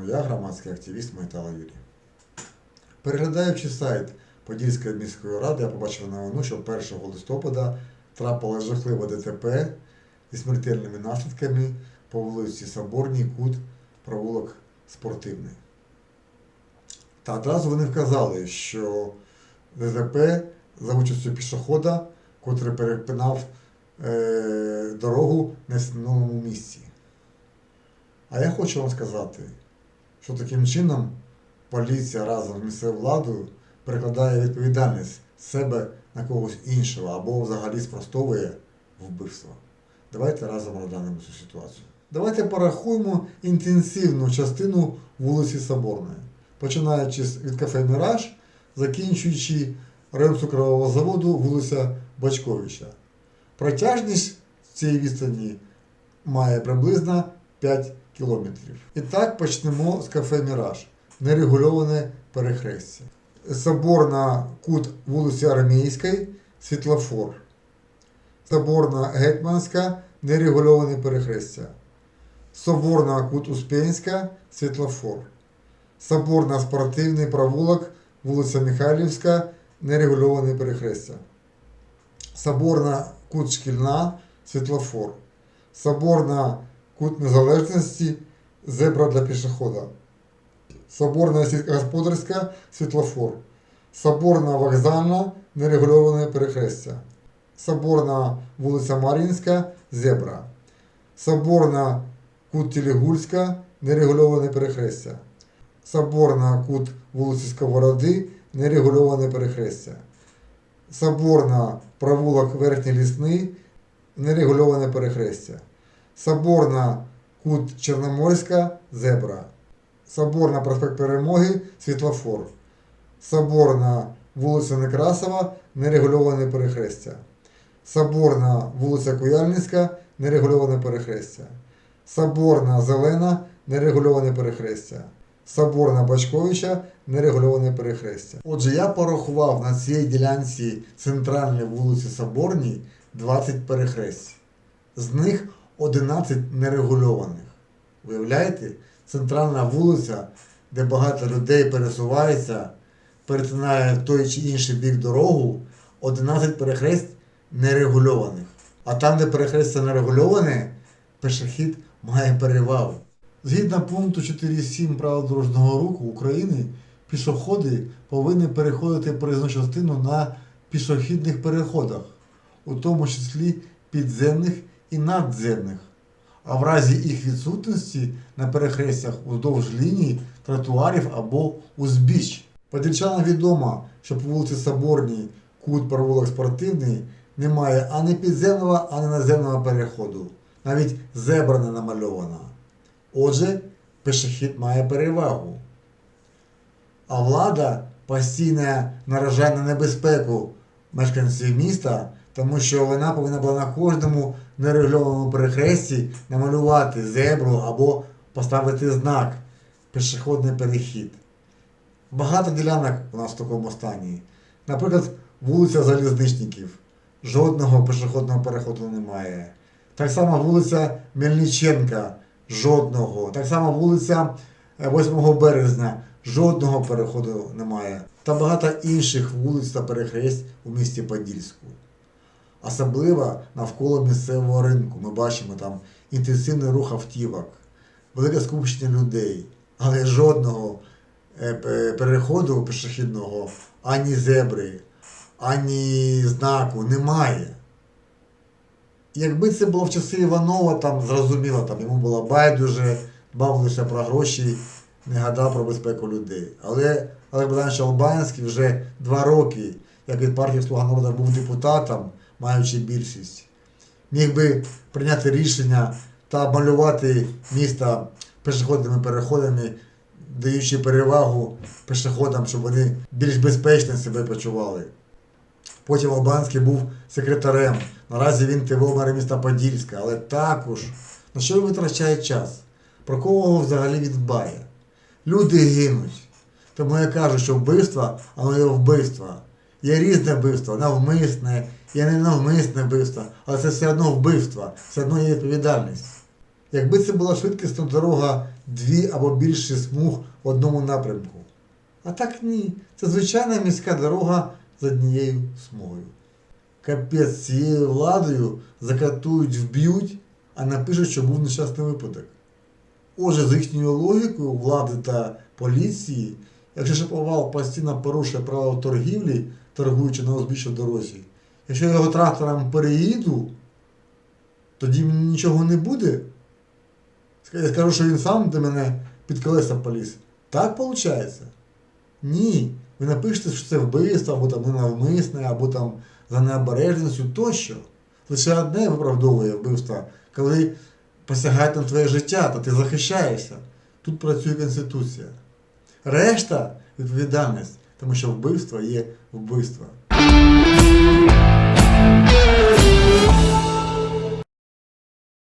знову я, громадський активіст Майтала Юрій. Переглядаючи сайт Подільської міської ради, я побачив новину, що 1 листопада трапило жахливе ДТП зі смертельними наслідками по вулиці Соборній, Кут, провулок Спортивний. Та одразу вони вказали, що ДТП за участю пішохода, котрий перепинав е, дорогу в нестановленому місці. А я хочу вам сказати, що таким чином поліція разом з місцевою владою перекладає відповідальність себе на когось іншого або взагалі спростовує вбивство. Давайте разом розглянемо цю ситуацію. Давайте порахуємо інтенсивну частину вулиці Соборної, починаючи від кафе Міраж, закінчуючи район цукрового заводу вулиця Бачковича. Протяжність цієї відстані має приблизно 5 кілометрів. І так почнемо з кафе Міраж. Нерегульоване перехрестя. Соборна кут вулиці Армійської, світлофор. Соборна Гетьманська, нерегульоване перехрестя. Соборна кут Успенська, світлофор. Соборна спортивний провулок, вулиця Михайлівська, нерегульоване перехрестя. Соборна кут Шкільна, світлофор. Соборна кут Незалежності, зебра для пішохода. Соборна сільськогосподарська, світлофор. Соборна вокзальна, нерегульоване перехрестя. Соборна вулиця Мар'їнська, зебра. Соборна кут Телегульська, нерегульоване перехрестя. Соборна кут вулиці Сковороди, нерегульоване перехрестя. Соборна провулок Верхній Лісний, нерегульоване перехрестя. Соборна кут Чорноморська, зебра. Соборна проспект Перемоги, світлофор. Соборна вулиця Некрасова, нерегульоване перехрестя. Соборна вулиця Куяльницька, нерегульоване перехрестя. Соборна Зелена, нерегульоване перехрестя. Соборна Бачковича, нерегульоване перехрестя. Отже, я порахував на цій ділянці центральної вулиці Соборній 20 перехресть. З них 11 нерегульованих. Виявляєте? Центральна вулиця, де багато людей пересувається, перетинає той чи інший бік дорогу, 11 перехрест нерегульованих. А там, де перехрестя нерегульоване, пішохід має перевагу. Згідно пункту 4.7 правил дорожнього руху України, пішоходи повинні переходити проїзну частину на пішохідних переходах, у тому числі підземних і надземних. А в разі їх відсутності на перехрестях уздовж ліній, тротуарів або узбіч. Подільчанам відомо, що по вулиці Соборній, кут провулок спортивний, немає ані підземного, ані наземного переходу. Навіть зебра не намальована. Отже, пішохід має перевагу. А влада постійно наражає на небезпеку мешканців міста, тому що вона повинна була на кожному нерегульованому перехресті намалювати зебру або поставити знак пішохідний перехід. Багато ділянок у нас в такому стані. Наприклад, вулиця Залізничників. Жодного пішохідного переходу немає. Так само вулиця Мельниченка. Жодного. Так само вулиця е, 8 березня. Жодного переходу немає. Та багато інших вулиць та перехресть у місті Подільську. Особливо навколо місцевого ринку. Ми бачимо там інтенсивний рух автівок, велике скупчення людей, але жодного е, переходу пішохідного ані зебри, ані знаку немає. Якби це було в часи Іванова, там зрозуміло, там йому було байдуже, дбав лише про гроші, не гадав про безпеку людей. Але Олег Богданович Албанський вже два роки, як від партії Слуга народу був депутатом, маючи більшість, міг би прийняти рішення та малювати місто пішохідними переходами, даючи перевагу пішоходам, щоб вони більш безпечно себе почували. Потім Албанський був секретарем. Наразі він ТВО мера міста Подільська, але також на що він витрачає час? Про кого взагалі він дбає? Люди гинуть. Тому я кажу, що вбивство, воно є вбивство. Є різне вбивство, навмисне, є ненавмисне вбивство, але це все одно вбивство, все одно є відповідальність. якби це була швидкісна дорога дві або більше смуг в одному напрямку. А так ні. Це звичайна міська дорога з однією смугою. Капець цією владою закатують, вб'ють, а напишуть, що був нещасний випадок. Отже, з їхньою логікою влади та поліції, якщо Шаповал постійно порушує правила торгівлі, торгуючи на узбіччя дорозі, якщо я його трактором переїду, тоді мені нічого не буде. Я скажу, що він сам до мене під колеса поліз. Так виходить? Ні. Ви напишете, що це вбивство, або там ненавмисне, або там за необережністю тощо. Лише одне виправдовує вбивство, коли посягають на твоє життя, та ти захищаєшся. Тут працює Конституція. Решта відповідальність, тому що вбивство є вбивство.